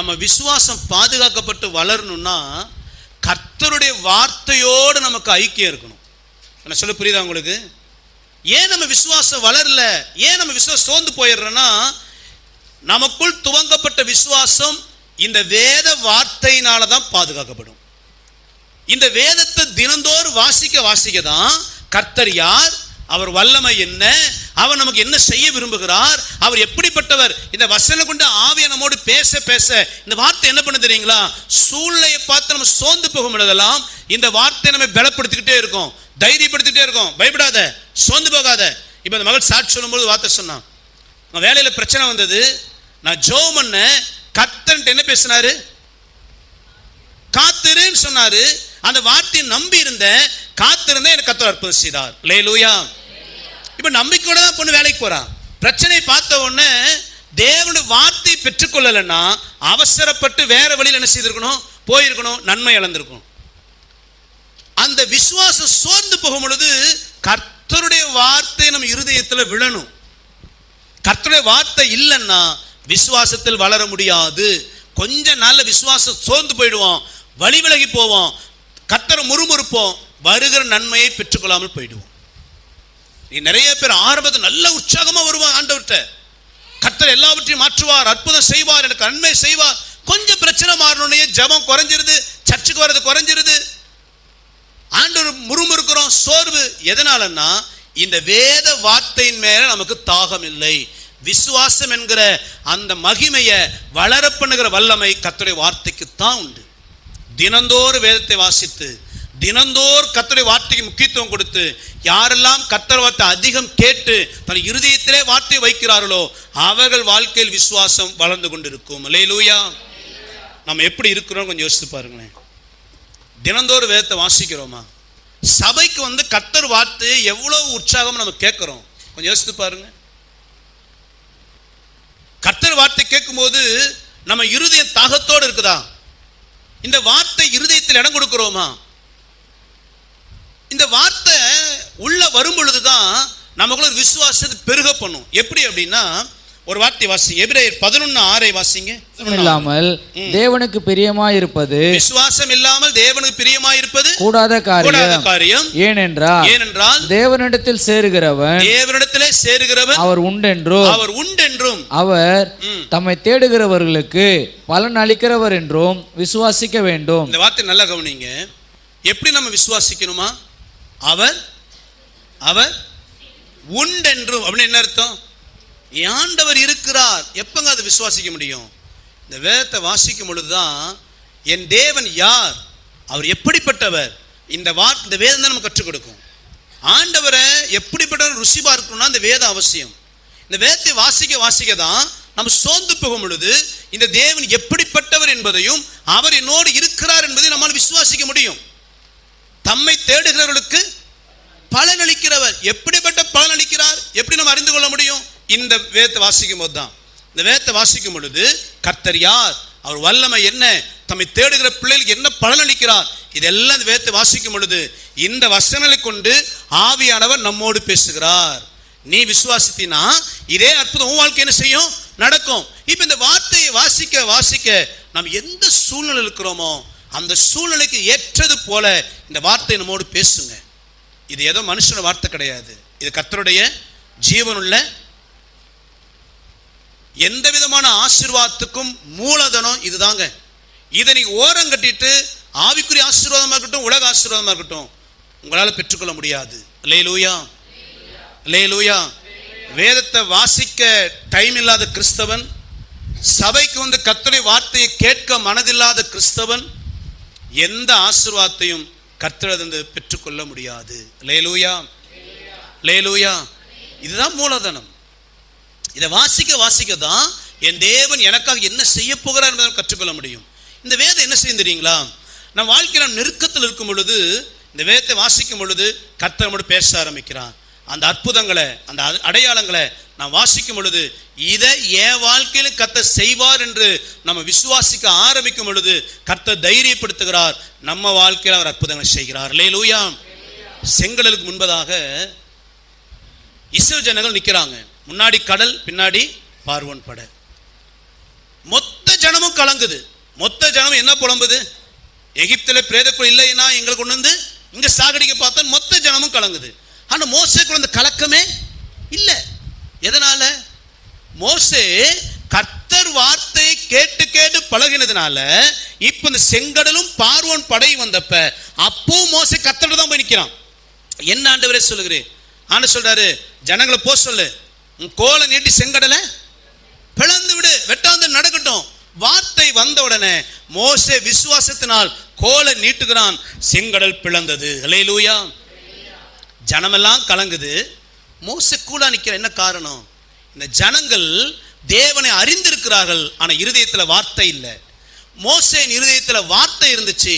நம்ம விசுவாசம் பாதுகாக்கப்பட்டு வளரணும்னா கர்த்தருடைய வார்த்தையோடு நமக்கு ஐக்கியம் இருக்கணும். நான் சொல்ல புரியுதா உங்களுக்கு? ஏன் நம்ம விசுவாசம் வளரல? ஏன் நம்ம விசுவாசம் சோர்ந்து போயிடுறோன்னா நமக்குள் துவங்கப்பட்ட விசுவாசம் இந்த வேத வார்த்தையினால தான் பாதுகாக்கப்படும். இந்த வேதத்தை தினந்தோறும் வாசிக்க வாசிக்க தான் கர்த்தர் யார்? அவர் வல்லமை என்ன? அவர் நமக்கு என்ன செய்ய விரும்புகிறார்? அவர் எப்படிப்பட்டவர்? இந்த வசனம் கொண்டு ஆவிய நம்மோடு பேச பேச. இந்த வார்த்தை என்ன பண்ண தெரியுங்களா? சூழ்நிலையை பார்த்து நம்ம சோர்ந்து போக முடியாதெல்லாம் இந்த வார்த்தையை நம்ம பலப்படுத்திக்கிட்டே இருக்கும். தைரியப்படுத்திக்கிட்டே இருக்கும். பயப்படாத. சோர்ந்து போகாத. இப்போ இந்த மகள் சாட்சி சொல்லும்போது வார்த்தை சொன்னான். நான் வேலையில் பிரச்சனை வந்தது. நான் ஜோ பண்ண கத்தன்ட்டு என்ன பேசினாரு? காத்திருன்னு சொன்னாரு. அந்த வார்த்தையை நம்பி இருந்தேன். காத்திருந்தேன் எனக்கு கத்தர் அற்புதம் செய்தார். லேலூயா இப்போ நம்பிக்கையோட தான் பொண்ணு வேலைக்கு போகிறான் பிரச்சனை பார்த்த உடனே தேவனுடைய வார்த்தை பெற்றுக்கொள்ளலைன்னா அவசரப்பட்டு வேற வழியில் என்ன செய்திருக்கணும்? போயிருக்கணும் நன்மை இழந்திருக்கணும். அந்த விசுவாசம் சோர்ந்து போகும் பொழுது கர்த்தருடைய வார்த்தை நம்ம இருதயத்தில் விழணும். கர்த்தருடைய வார்த்தை இல்லைன்னா விசுவாசத்தில் வளர முடியாது. கொஞ்ச நாளில் விசுவாசம் சோர்ந்து போயிடுவோம் வழி விலகி போவோம் கர்த்தரை முறுமுறுப்போம் வருகிற நன்மையை பெற்றுக்கொள்ளாமல் போயிடுவோம். நீ நிறைய பேர் ஆரம்பத்தில் நல்ல உற்சாகமாக வருவாங்க ஆண்டவர்கிட்ட. கர்த்தர் எல்லாவற்றையும் மாற்றுவார் அற்புதம் செய்வார் எனக்கு நன்மை செய்வார். கொஞ்சம் பிரச்சனை மாறணுன்னே ஜெபம் குறைஞ்சிருது சர்ச்சுக்கு வர்றது குறைஞ்சிருது. ஆண்டவர் முறுமுறுக்கிறோம் சோர்வு. எதனாலன்னா இந்த வேத வார்த்தையின் மேல நமக்கு தாகம் இல்லை. விசுவாசம் என்கிற அந்த மகிமையை வளர பண்ணுகிற வல்லமை கத்துடைய வார்த்தைக்கு தான் உண்டு. தினந்தோறும் வேதத்தை வாசித்து தினந்தோர் கத்தருடைய வார்த்தைக்கு முக்கியத்துவம் கொடுத்து யாரெல்லாம் கத்தர் வார்த்தை அதிகம் கேட்டு தன் இருதயத்திலே வார்த்தை வைக்கிறார்களோ அவர்கள் வாழ்க்கையில் விசுவாசம் வளர்ந்து கொண்டிருக்கும். லூயா நம்ம எப்படி இருக்கிறோம் கொஞ்சம் யோசித்து பாருங்களேன். தினந்தோறும் வேதத்தை வாசிக்கிறோமா? சபைக்கு வந்து கத்தர் வார்த்தையை எவ்வளோ உற்சாகம் நம்ம கேட்குறோம்? கொஞ்சம் யோசித்து பாருங்க. கத்தர் வார்த்தை கேட்கும்போது நம்ம இருதயம் தாகத்தோடு இருக்குதா? இந்த வார்த்தை இருதயத்தில் இடம் கொடுக்குறோமா? இந்த வார்த்தை உள்ள வரும் பொழுதுதான் நமக்குள்ள ஒரு விசுவாசத்தை பெருக பண்ணும். எப்படி அப்படின்னா ஒரு வார்த்தை வாசிங்க எபிரேயர் பதினொன்னு ஆறை வாசிங்க. இல்லாமல் தேவனுக்கு பிரியமாயிருப்பது விசுவாசம் இல்லாமல் தேவனுக்கு பிரியமாயிருப்பது கூடாத கூடாத காரியம். காரியம் ஏனென்றால் ஏனென்றால் தேவனிடத்தில் சேருகிறவன் தேவனிடத்திலே சேருகிறவன் அவர் உண்டென்றும் அவர் உண்டென்றும். அவர். தம்மை தேடுகிறவர்களுக்கு பலன் அளிக்கிறவர் என்றும் விசுவாசிக்க வேண்டும். இந்த வார்த்தை நல்லா கவனிங்க. எப்படி நம்ம விசுவாசிக்கணுமா? அவர் அவர் உண்டென்றும் அப்படின்னு என்ன அர்த்தம்? ஆண்டவர் இருக்கிறார். எப்பங்க அதை விசுவாசிக்க முடியும்? இந்த வேதத்தை வாசிக்கும் பொழுதுதான் என் தேவன் யார்? அவர் எப்படிப்பட்டவர்? இந்த வார்த்தை இந்த வேதம் தான் நம்ம கற்றுக் கொடுக்கும். ஆண்டவரை எப்படிப்பட்டவர் ருசி பார்க்கணும்னா இந்த வேதம் அவசியம். இந்த வேதத்தை வாசிக்க வாசிக்க தான் நம்ம சோர்ந்து போகும் பொழுது இந்த தேவன் எப்படிப்பட்டவர் என்பதையும் அவர் என்னோடு இருக்கிறார் என்பதையும் நம்மால் விசுவாசிக்க முடியும். தம்மை தேடுகிறவர்களுக்கு பலன் அளிக்கிறவர் எப்படிப்பட்ட பலன் அளிக்கிறார் எப்படி நம்ம அறிந்து கொள்ள முடியும்? இந்த வேதத்தை வாசிக்கும் போது தான் இந்த வேத்தை வாசிக்கும் பொழுது கர்த்தர் யார்? அவர் வல்லமை என்ன? தம்மை தேடுகிற பிள்ளைகளுக்கு என்ன பலன் அளிக்கிறார் இதெல்லாம் இந்த வேதத்தை வாசிக்கும் பொழுது இந்த வசனங்களை கொண்டு ஆவியானவர் நம்மோடு பேசுகிறார். நீ விசுவாசித்தினா? இதே அற்புதம் உன் வாழ்க்கை என்ன செய்யும்? நடக்கும். இப்போ இந்த வார்த்தையை வாசிக்க வாசிக்க நாம் எந்த சூழ்நிலை இருக்கிறோமோ அந்த சூழ்நிலைக்கு ஏற்றது போல இந்த வார்த்தை நம்மோடு பேசுங்க. இது ஏதோ மனுஷன வார்த்தை கிடையாது. இது கத்தருடைய ஜீவனுள்ள எந்த விதமான ஆசீர்வாதத்துக்கும் மூலதனம் இதுதாங்க. இதை நீங்கள் ஓரம் கட்டிட்டு ஆவிக்குரிய ஆசீர்வாதமாக இருக்கட்டும் உலக ஆசீர்வாதமாக இருக்கட்டும் உங்களால் பெற்றுக்கொள்ள முடியாது. லேலூயா லேலூயா வேதத்தை வாசிக்க டைம் இல்லாத கிறிஸ்தவன் சபைக்கு வந்து கத்தனை வார்த்தையை கேட்க மனதில்லாத கிறிஸ்தவன் எந்த ஆசிர்வாதத்தையும் கர்த்தரது பெற்றுக்கொள்ள முடியாது. லேலூயா லேலூயா இதுதான் மூலதனம். இதை வாசிக்க வாசிக்க தான் என் தேவன் எனக்காக என்ன செய்ய போகிறார் என்பதை கற்றுக்கொள்ள முடியும். இந்த வேதம் என்ன செய்யும் தெரியுங்களா? நம் வாழ்க்கையில் நெருக்கத்தில் இருக்கும் பொழுது இந்த வேதத்தை வாசிக்கும் பொழுது கர்த்தர் நம்மோடு பேச ஆரம்பிக்கிறான் அந்த அற்புதங்களை அந்த அடையாளங்களை நான் வாசிக்கும் பொழுது இதை என் வாழ்க்கையில் கத்த செய்வார் என்று நம்ம விசுவாசிக்க ஆரம்பிக்கும் பொழுது கத்த தைரியப்படுத்துகிறார். நம்ம வாழ்க்கையில் அவர் அற்புதங்களை செய்கிறார். லேலூயா செங்கடலுக்கு முன்பதாக இஸ்ரேல் ஜனங்கள் நிற்கிறாங்க முன்னாடி கடல் பின்னாடி பார்வன் படை. மொத்த ஜனமும் கலங்குது. மொத்த ஜனம் என்ன புலம்புது? எகிப்தில் பிரேதக்குள் இல்லைன்னா எங்களை கொண்டு வந்து இங்கே சாகடிக்க பார்த்தா மொத்த ஜனமும் கலங்குது. ஆனால் மோசேக்குள்ள அந்த கலக்கமே இல்லை. எதனால? மோசே கர்த்தர் வார்த்தையை கேட்டு கேட்டு பழகினதுனால இப்ப இந்த செங்கடலும் பார்வோன் படை வந்தப்ப அப்போ மோசே கர்த்தர் தான் போய் நிற்கிறான் என்ன ஆண்டவரே சொல்லுகிறேன் ஆண்டு சொல்றாரு ஜனங்களை போ சொல்லு. உன் கோலை நீட்டி செங்கடலை பிளந்து விடு. வெட்டாந்து நடக்கட்டும். வார்த்தை வந்த உடனே மோசே விசுவாசத்தினால் கோலை நீட்டுகிறான். செங்கடல் பிளந்தது. ஹalleluya. ஜனமெல்லாம் கலங்குது. மோசே கூட நிற்கிற என்ன காரணம்? இந்த ஜனங்கள் தேவனை அறிந்திருக்கிறார்கள் ஆனால் இருதயத்தில் வார்த்தை இல்லை. மோசேன் இருதயத்தில் வார்த்தை இருந்துச்சு.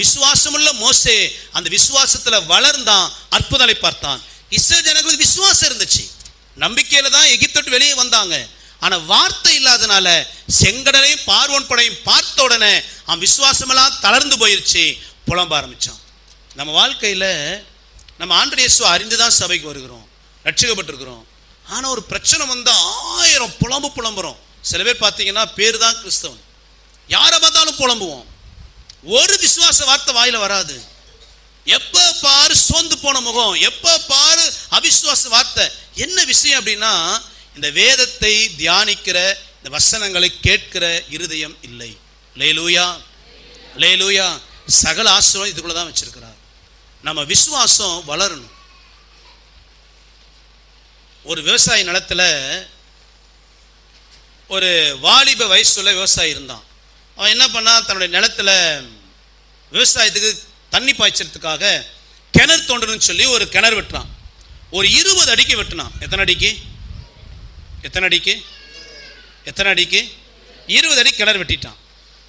விசுவாசமுள்ள மோசே அந்த விசுவாசத்தில் வளர்ந்தான் அற்புதங்களை பார்த்தான். இஸ்ரேல் ஜனங்களுக்கு விசுவாசம் இருந்துச்சு. நம்பிக்கையில் தான் எகிப்தொட்டு வெளியே வந்தாங்க. ஆனால் வார்த்தை இல்லாதனால செங்கடலையும் பார்வன் படையும் பார்த்த உடனே அவன் விசுவாசமெல்லாம் தளர்ந்து போயிருச்சு புலம்ப ஆரம்பித்தான் நம்ம வாழ்க்கையில் நம்ம ஆண்டு இயேசு அறிந்து தான் சபைக்கு வருகிறோம். ரட்சிக்கப்பட்டிருக்கிறோம். ஆனால் ஒரு பிரச்சனை வந்தால் ஆயிரம் புலம்பு புலம்புறோம். சில பேர் பார்த்தீங்கன்னா பேர் தான் கிறிஸ்தவன். யாரை பார்த்தாலும் புலம்புவோம். ஒரு விசுவாச வார்த்தை வாயில் வராது. எப்போ பாரு சோர்ந்து போன முகம் எப்போ பாரு அவிசுவாச வார்த்தை. என்ன விஷயம் அப்படின்னா இந்த வேதத்தை தியானிக்கிற இந்த வசனங்களை கேட்கிற இருதயம் இல்லை. லேலூயா. லேலூயா. சகல ஆசிரம் இதுக்குள்ளே தான் வச்சிருக்கிறார். நம்ம விசுவாசம் வளரணும். ஒரு விவசாய நிலத்துல ஒரு வாலிப வயசுள்ள விவசாயி இருந்தான். அவன் என்ன பண்ணான் தன்னுடைய நிலத்துல விவசாயத்துக்கு தண்ணி பாய்ச்சறதுக்காக கிணறு தோண்டணும்னு சொல்லி ஒரு கிணறு வெட்டுறான். ஒரு இருபது அடிக்கு வெட்டினான். எத்தனை அடிக்கு? எத்தனை அடிக்கு? எத்தனை அடிக்கு? இருபது அடி கிணறு வெட்டிட்டான்.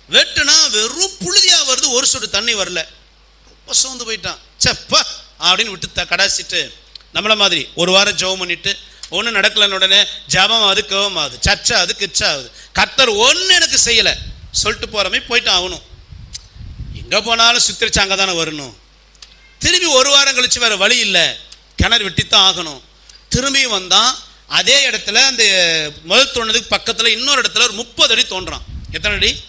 வெட்டுனா வெறும் புழுதியாக வருது ஒரு சொட்டு தண்ணி வரல. ரொம்ப சோர்ந்து போயிட்டான். செப்ப அப்படின்னு விட்டு த கடாசிட்டு நம்மளை மாதிரி. ஒரு வாரம் ஜெபம் பண்ணிட்டு ஒன்றும் நடக்கலன்னு உடனே ஜபம் அது கவம் ஆகுது சர்ச்சை அது கிச்சா ஆகுது. கர்த்தர் ஒன்றும் எனக்கு செய்யலை. சொல்லிட்டு போகிறமே போயிட்டு ஆகணும். எங்கே போனாலும் சுத்திரிச்சு அங்கே தானே வரணும். திரும்பி ஒரு வாரம் கழித்து வேறு வழி இல்லை. கிணறு வெட்டித்தான் ஆகணும். திரும்பியும் வந்தான். அதே இடத்துல அந்த முதல் தோண்டதுக்கு பக்கத்தில் இன்னொரு இடத்துல ஒரு முப்பது அடி தோன்றான். எத்தனை அடி?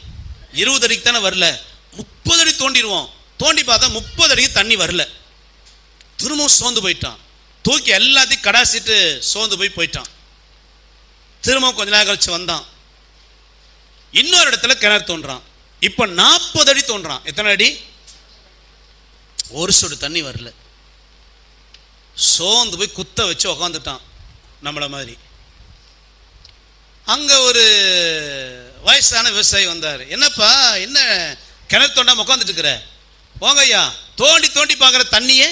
இருபது அடிக்கு தானே வரல. முப்பது அடி தோண்டிடுவோம். தோண்டி பார்த்தா முப்பது அடிக்கு தண்ணி வரல. திரும்பவும் சோர்ந்து போயிட்டான். தூக்கி எல்லாத்தையும் கடாசிட்டு சோர்ந்து போய் போயிட்டான். திரும்ப கொஞ்ச நேரம் கழிச்சு வந்தான். இன்னொரு இடத்துல கிணறு தோன்றான். இப்போ நாற்பது அடி தோன்றான். எத்தனை அடி? ஒரு சொடு தண்ணி வரல. சோர்ந்து போய் குத்த வச்சு உக்காந்துட்டான் நம்மள மாதிரி. அங்கே ஒரு வயசான விவசாயி வந்தார். என்னப்பா என்ன கிணறு தோண்டாம உட்காந்துட்டு இருக்கிற? போங்க ஐயா தோண்டி தோண்டி பார்க்குற தண்ணியே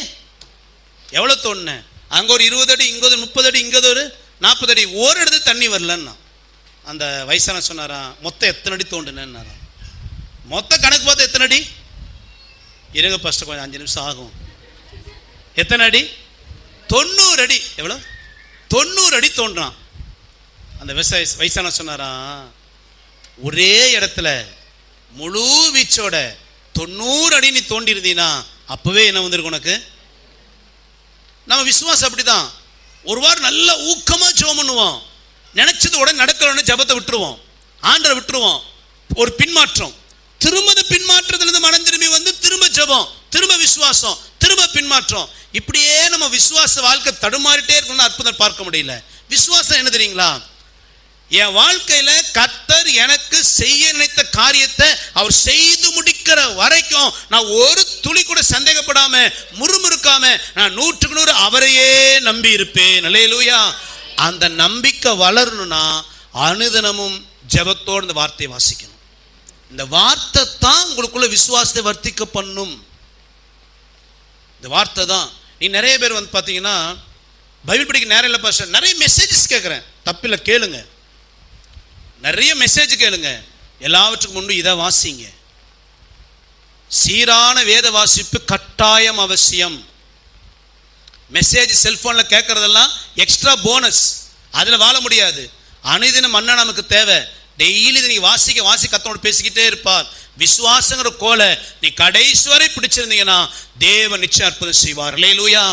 எவ்வளோ தோண்டினேன் அங்கே ஒரு இருபது அடி இங்கே ஒரு முப்பது அடி இங்கே ஒரு நாற்பது அடி ஒரு இடத்துல தண்ணி வரலன்னா அந்த வயசான சொன்னாராம் மொத்தம் எத்தனை அடி தோண்டுனேன்னாராம். மொத்த கணக்கு பார்த்தா எத்தனை அடி? இருங்க ஃபஸ்ட்டு கொஞ்சம் அஞ்சு நிமிஷம் ஆகும். எத்தனை அடி? தொண்ணூறு அடி. எவ்வளோ? தொண்ணூறு அடி தோன்றான். அந்த விவசாய வயசான சொன்னாராம் ஒரே இடத்துல முழு வீச்சோட தொண்ணூறு அடி நீ தோண்டி இருந்தீனா அப்பவே என்ன வந்திருக்கு உனக்கு? நம்ம விசுவாசம் அப்படிதான். ஒரு வாரம் நல்ல ஊக்கமா ஜெபம் பண்ணுவோம். நினைச்சது உடனே நடக்கலன்னு ஜெபத்தை விட்டுருவோம். ஆண்டரை விட்டுருவோம். ஒரு பின்மாற்றம். திரும்ப பின்மாற்றத்திலிருந்து மனம் திரும்பி வந்து திரும்ப ஜெபம். திரும்ப விசுவாசம். திரும்ப பின்மாற்றம். இப்படியே நம்ம விசுவாச வாழ்க்கை தடுமாறிட்டே இருக்கணும்னு அற்புதம் பார்க்க முடியல. விசுவாசம் என்ன தெரியுங்களா? என் வாழ்க்கையில கத்தர் எனக்கு செய்ய நினைத்த காரியத்தை அவர் செய்து முடிக்கிற வரைக்கும் நான் ஒரு துளி கூட சந்தேகப்படாம முறுமுறுக்காம நான் நூற்றுக்கு நூறு அவரையே நம்பி இருப்பேன் அல்லேலூயா. அந்த நம்பிக்கை வளரணும்னா அனுதினமும் ஜபத்தோடு இந்த வார்த்தையை வாசிக்கணும். இந்த வார்த்தை தான் உங்களுக்குள்ள விசுவாசத்தை வர்த்திக்க பண்ணும். இந்த வார்த்தை தான். நீ நிறைய பேர் வந்து பார்த்தீங்கன்னா பைபிள் படிக்க நேரம் இல்லை பாஸ்டர் நிறைய மெசேஜஸ் கேட்குறேன். தப்பில்லை கேளுங்க. நிறைய மெசேஜ் கேளுங்க. எல்லாவற்றுக்கும் முன்பு இதை வாசிங்க. சீரான வேத வாசிப்பு கட்டாயம் அவசியம். மெசேஜ் செல்போனில் கேட்குறதெல்லாம் எக்ஸ்ட்ரா போனஸ் அதில் வாழ முடியாது. அனுதினம் மன்னா நமக்கு தேவை. டெய்லி இதை நீ வாசிக்க வாசி கத்தோடு பேசிக்கிட்டே இருப்பார். விசுவாசங்கிற கோலை நீ கடைசி வரை பிடிச்சிருந்தீங்கன்னா தேவன் நிச்சயம் அற்புதம் செய்வார். லேலூயா